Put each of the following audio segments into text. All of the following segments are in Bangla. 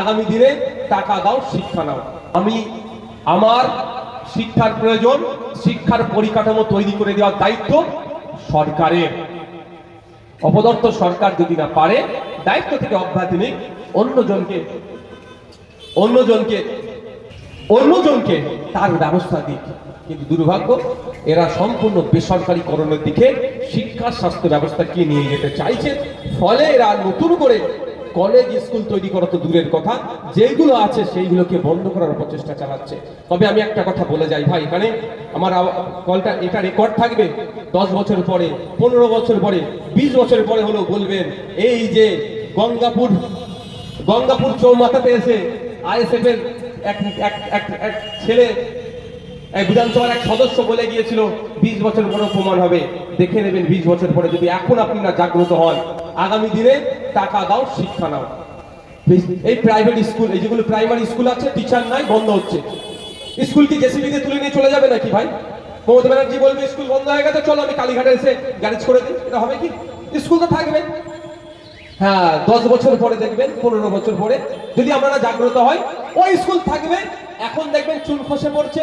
আগামী দিনে টাকা দাও, শিক্ষা নাও। আমি আমার শিক্ষার প্রয়োজন, শিক্ষার পরিকাঠামো তৈরি করে দেওয়ার দায়িত্ব সরকারের। অপদর্থ সরকার যদি না পারে, দায়িত্ব থেকে অব্যাহতি নিক অন্যজনকে অন্যজনকে অন্যজনকে তার ব্যবস্থা দিক। কিন্তু দুর্ভাগ্য, এরা সম্পূর্ণ বেসরকারীকরণের দিকে শিক্ষা, স্বাস্থ্য ব্যবস্থাকে নিয়ে যেতে চাইছে, ফলে এরা নতুন করে কলেজ, স্কুল তৈরি করা তো দূরের কথা। যেগুলো আছে, সেইগুলোকে বন্ধ করার প্রচেষ্টা চালাচ্ছে। তবে আমি একটা কথা বলে যাই ভাই, এখানে আমার কলটা, এটা রেকর্ড থাকবে। দশ বছর পরে, পনেরো বছর পরে, বিশ বছর পরে হলেও বলবেন, এই যে গঙ্গাপুর গঙ্গাপুর চৌমাথাতে এসে আইএসএফ এর এক, এক- ছেলে বিধানসভার এক সদস্য বলে গিয়েছিল, বিশ বছর পরে প্রমাণ হবে। দেখে নেবেন বিশ বছর পরে যদি এখন আপনি না জাগ্রত হন, আগামী দিনে টাকা দাও, শিক্ষা নাও। এই প্রাইভেট স্কুল এই যেগুলো প্রাইমারি স্কুল আছে টিচার নাই, বন্ধ হচ্ছে। স্কুল কি জেসিবি দিয়ে তুলে নিয়ে চলে যাবে নাকি ভাই? মমতা ব্যানার্জি বলবে, স্কুল বন্ধ হয়ে গেছে, চলো, আমি কালীঘাটে এসে গ্যারেজ করে দিই। এটা হবে কি? স্কুল তো থাকবে। হ্যাঁ দশ বছর পরে দেখবেন, পনেরো বছর পরে। যদি আমরা জাগ্রত হয়, ওই স্কুল থাকবে। এখন দেখবেন চুল খসে পড়ছে।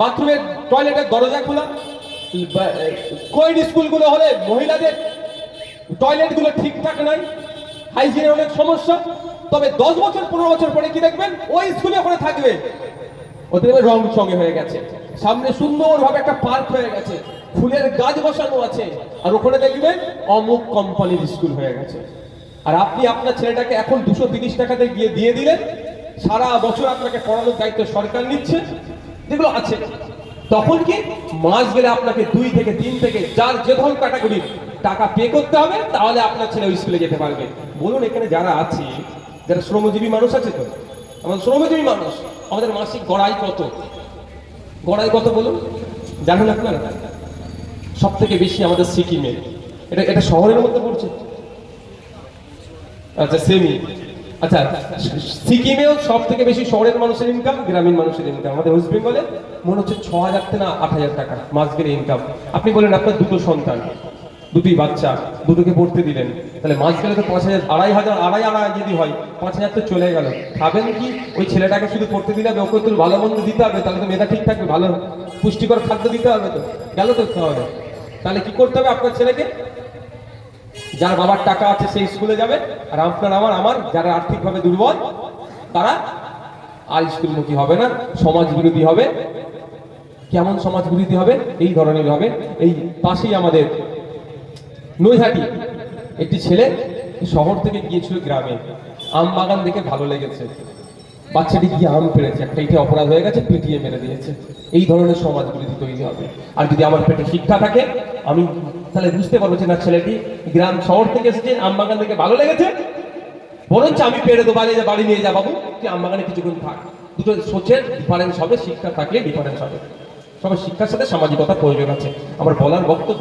বাথরুমের টয়লেটের দরজা খোলা। কোয়েড স্কুলগুলো হলে মহিলাদের টয়লেটগুলো ঠিকঠাক নাই। হাইজিনের অনেক সমস্যা। তবে দশ বছর, পনেরো বছর পরে কি দেখবেন? ওই স্কুলে ওখানে থাকবে। ওদের রং সঙ্গে হয়ে গেছে। সামনে সুন্দরভাবে একটা পার্ক হয়ে গেছে। ফুলের গাছ বসানো আছে। আর ওখানে দেখবেন অমুক কোম্পানির স্কুল হয়ে গেছে। আর আপনি আপনার ছেলেটাকে এখন দুশো তিরিশ টাকাতে গিয়ে দিয়ে দিলেন। সারা বছর আপনাকে পড়ানোর দায়িত্ব সরকার নিচ্ছে। যেগুলো আছে। তখন কি? মাস গেলে আপনাকে দুই থেকে তিন থেকে যার যে ধরন ক্যাটাগরির টাকা পে করতে হবে, তাহলে আপনার ছেলে ওই স্কুলে যেতে পারবে। বলুন, এখানে যারা আছে, যারা শ্রমজীবী মানুষ আছে তো? আমাদের শ্রমজীবী মানুষ, আমাদের মাসিক গড়াই কত? গড়াই কত বলুন? জানেন আপনারা। সব থেকে বেশি আমাদের সিকিমে। এটা এটা শহরের মধ্যে পড়ছে? আচ্ছা সেমি আচ্ছা সিকিমেও সব থেকে বেশি শহরের মানুষের ইনকাম গ্রামীণ মানুষের ইনকাম আমাদের ওয়েস্ট বেঙ্গলে মনে হচ্ছে ছ হাজার থেকে না আট হাজার টাকা মাস গেলে ইনকাম আপনি বলেন, আপনার দুটো সন্তান। দুটি বাচ্চা, দুটোকে পড়তে দিলেন। তাহলে মাস গেলে তো পাঁচ হাজার, আড়াই হাজার, আড়াই আড়াই যদি হয়, পাঁচ হাজার তো চলে গেল। খাবেন কি? ওই ছেলেটাকে শুধু পড়তে দিলে হবে, ওকে তো ভালো মন্দ দিতে হবে, তাহলে তো মেধা ঠিক থাকবে, ভালো পুষ্টিকর খাদ্য দিতে হবে তো। গেল তো তাহলে। তাহলে কি করতে হবে আপনার ছেলেকে? যার বাবার টাকা আছে, সেই স্কুলে যাবে, আর আপনার, আমার আমার, যারা আর্থিকভাবে দুর্বল, তারা আর স্কুলমুখী হবে না সমাজ বিরোধী হবে। কেমন সমাজ বিরোধী হবে? এই ধরনের হবে। এই পাশেই আমাদের নৈহাটি একটি ছেলে শহর থেকে গিয়েছিল গ্রামে। আম বাগান দেখে ভালো লেগেছে। বাচ্চাটি গিয়ে আম পেরেছে একটা ইটে অপরাধ হয়ে গেছে, পিটিয়ে মেরে দিয়েছে। এই ধরনের সমাজ বিরোধী তৈরি হবে। আর যদি আমার পেটে শিক্ষা থাকে, আমি তাহলে বুঝতে পারব যে না, ছেলেটি গ্রাম শহর থেকে এসেছে, আম বাগান দেখে ভালো লেগেছে। বরঞ্চ আমি পেরে দেবো, বাড়ি বাড়ি নিয়ে যা বাবু। তুই আম বাগানে কিছুক্ষণ থাক। দুটো সোচের ডিফারেন্স হবে, শিক্ষা থাকলে ডিফারেন্স হবে। সবার শিক্ষার সাথে সামাজিকতা প্রয়োজন আছে। আমার বলার বক্তব্য